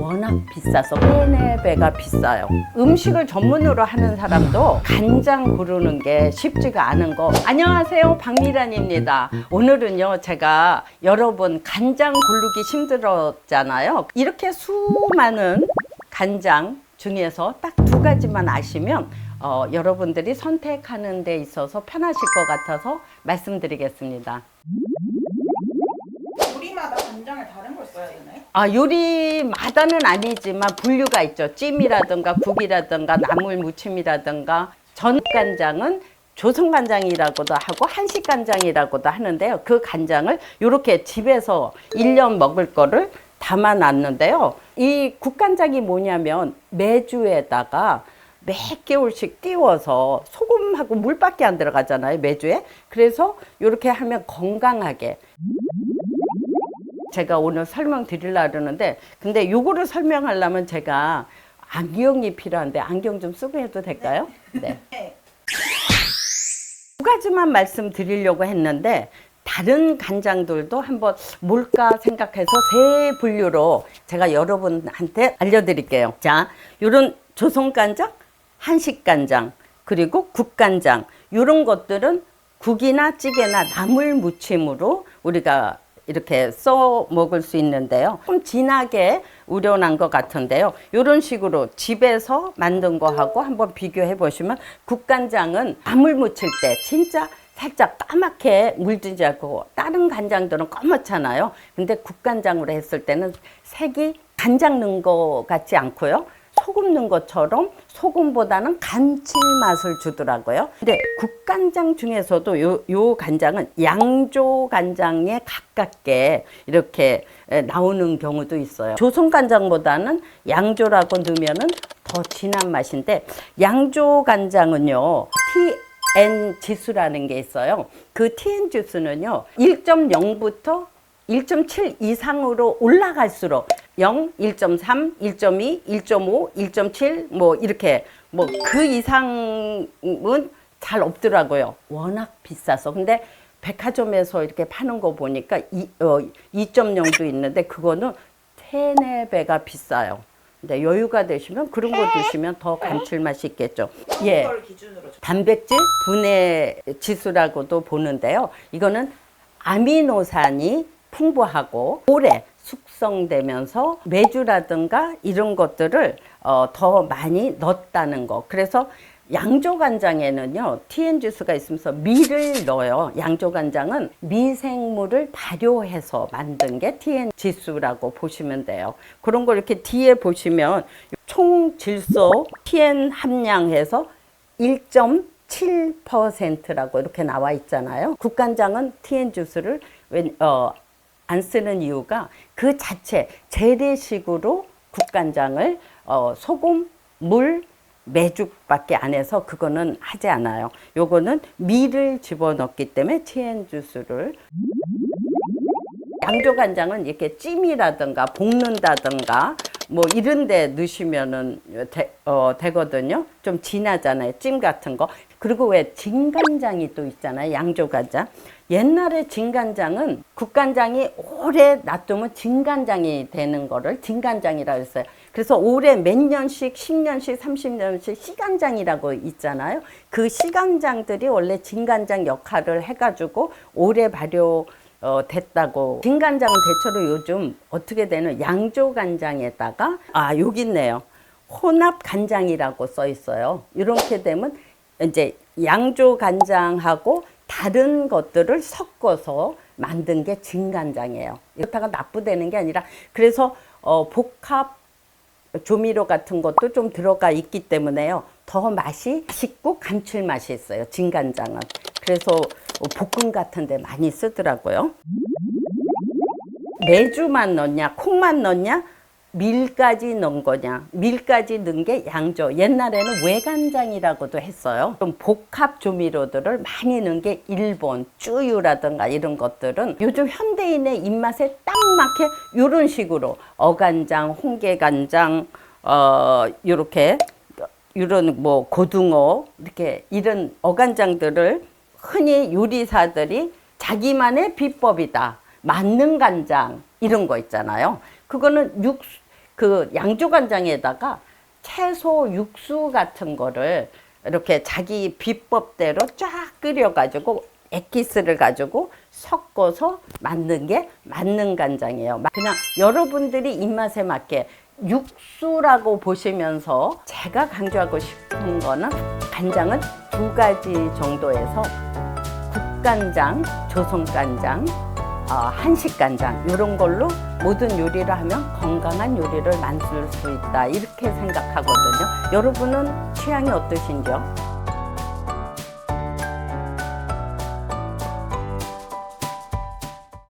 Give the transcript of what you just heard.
워낙 비싸서 3, 4배가 비싸요. 음식을 전문으로 하는 사람도 간장 고르는 게 쉽지가 않은 거. 안녕하세요. 박미란입니다. 오늘은요, 제가 여러분 간장 고르기 힘들었잖아요. 이렇게 수많은 간장 중에서 딱 두 가지만 아시면 어, 여러분들이 선택하는 데 있어서 편하실 것 같아서 말씀드리겠습니다 간장을 아, 요리마다는 아니지만 분류가 있죠. 찜이라든가 국이라든가 나물 무침이라든가 전간장은 조선 간장이라고도 하고 한식 간장이라고도 하는데요. 그 간장을 이렇게 집에서 1년 먹을 거를 담아 놨는데요. 이 국간장이 뭐냐면 매주에다가 몇 개월씩 띄워서 소금하고 물밖에 안 들어가잖아요. 매주에. 그래서 이렇게 하면 건강하게 제가 오늘 설명드리려고 그러는데 근데 요거를 설명하려면 제가 안경이 필요한데 안경 좀 쓰고 해도 될까요? 네. 네. 두 가지만 말씀드리려고 했는데 다른 간장들도 한번 뭘까 생각해서 세 분류로 제가 여러분한테 알려드릴게요. 자, 요런 조선간장, 한식간장, 그리고 국간장 요런 것들은 국이나 찌개나 나물 무침으로 우리가 이렇게 써 먹을 수 있는데요. 좀 진하게 우려난 것 같은데요. 이런 식으로 집에서 만든 거하고 한번 비교해 보시면 국간장은 나물 무칠 때 진짜 살짝 까맣게 물들지 않고 다른 간장들은 검었잖아요. 근데 국간장으로 했을 때는 색이 간장 넣은 거 같지 않고요. 소금 넣은 것처럼 소금보다는 감칠맛을 주더라고요. 근데 국간장 중에서도 요, 요 간장은 양조 간장에 가깝게 이렇게 에, 나오는 경우도 있어요. 조선 간장보다는 양조라고 넣으면은 더 진한 맛인데 양조 간장은요. TN 지수라는 게 있어요. 그 TN 지수는요. 1.0부터 1.7 이상으로 올라갈수록 0, 1.3, 1.2, 1.5, 1.7 뭐 이렇게 뭐 그 이상은 잘 없더라고요. 워낙 비싸서. 근데 백화점에서 이렇게 파는 거 보니까 이, 어, 2.0도 있는데 그거는 세네 배가 비싸요. 근데 여유가 되시면 그런 거 드시면 더 감칠맛이 있겠죠. 예. 단백질 분해 지수라고도 보는데요. 이거는 아미노산이 풍부하고 오래 숙성되면서 메주라든가 이런 것들을 어, 더 많이 넣었다는 거. 그래서 양조간장에는요, TN 지수가 있으면서 밀을 넣어요. 양조간장은 미생물을 발효해서 만든 게 TN 지수라고 보시면 돼요. 그런 걸 이렇게 뒤에 보시면 총 질소 TN 함량에서 1.7%라고 이렇게 나와 있잖아요. 국간장은 TN 주스를 웬, 어, 안 쓰는 이유가 그 자체 재래식으로 국간장을 어, 소금, 물, 매죽밖에 안 해서 그거는 하지 않아요. 요거는 밀을 집어넣기 때문에 TN 주스를 양조간장은 이렇게 찜이라든가 볶는다든가 뭐 이런 데 넣으시면은 되, 어, 되거든요. 좀 진하잖아요. 찜 같은 거. 그리고 왜 진간장이 또 있잖아요. 양조간장. 옛날에 진간장은 국간장이 오래 놔두면 진간장이 되는 거를 진간장이라고 했어요. 그래서 올해 몇 년씩, 10년씩, 30년씩 시간장이라고 있잖아요. 그 시간장들이 원래 진간장 역할을 해가지고 오래 발효 어, 됐다고. 진간장은 대체로 요즘 어떻게 되는 양조 간장에다가, 아, 여기 있네요. 혼합 간장이라고 써 있어요. 이렇게 되면 이제 양조 간장하고 다른 것들을 섞어서 만든 게 진간장이에요. 이렇다가 나쁘다는 게 아니라 그래서 어, 복합 조미료 같은 것도 좀 들어가 있기 때문에요. 더 맛이 맛있고 감칠맛이 있어요. 진간장은. 그래서 볶음 같은 데 많이 쓰더라고요. 매주만 넣냐, 콩만 넣냐, 밀까지 넣은 거냐, 밀까지 넣은 게 양조. 옛날에는 외간장이라고도 했어요. 좀 복합 조미료들을 많이 넣은 게 일본, 쭈유라든가 이런 것들은 요즘 현대인의 입맛에 딱 맞게 이런 식으로 어간장, 홍게간장, 어, 요렇게 이런 뭐 고등어 이렇게 이런 어간장들을 흔히 요리사들이 자기만의 비법이다. 맞는 간장 이런 거 있잖아요. 그거는 육그 양조 간장에다가 채소 육수 같은 거를 이렇게 자기 비법대로 쫙 끓여 가지고 액기스를 가지고 섞어서 만든 게 만능 간장이에요. 그냥 여러분들이 입맛에 맞게 육수라고 보시면서 제가 강조하고 싶은 거는 간장은 두 가지 정도에서 국간장, 조선간장, 어, 한식간장 이런 걸로 모든 요리를 하면 건강한 요리를 만들 수 있다 이렇게 생각하거든요. 여러분은 취향이 어떠신지요?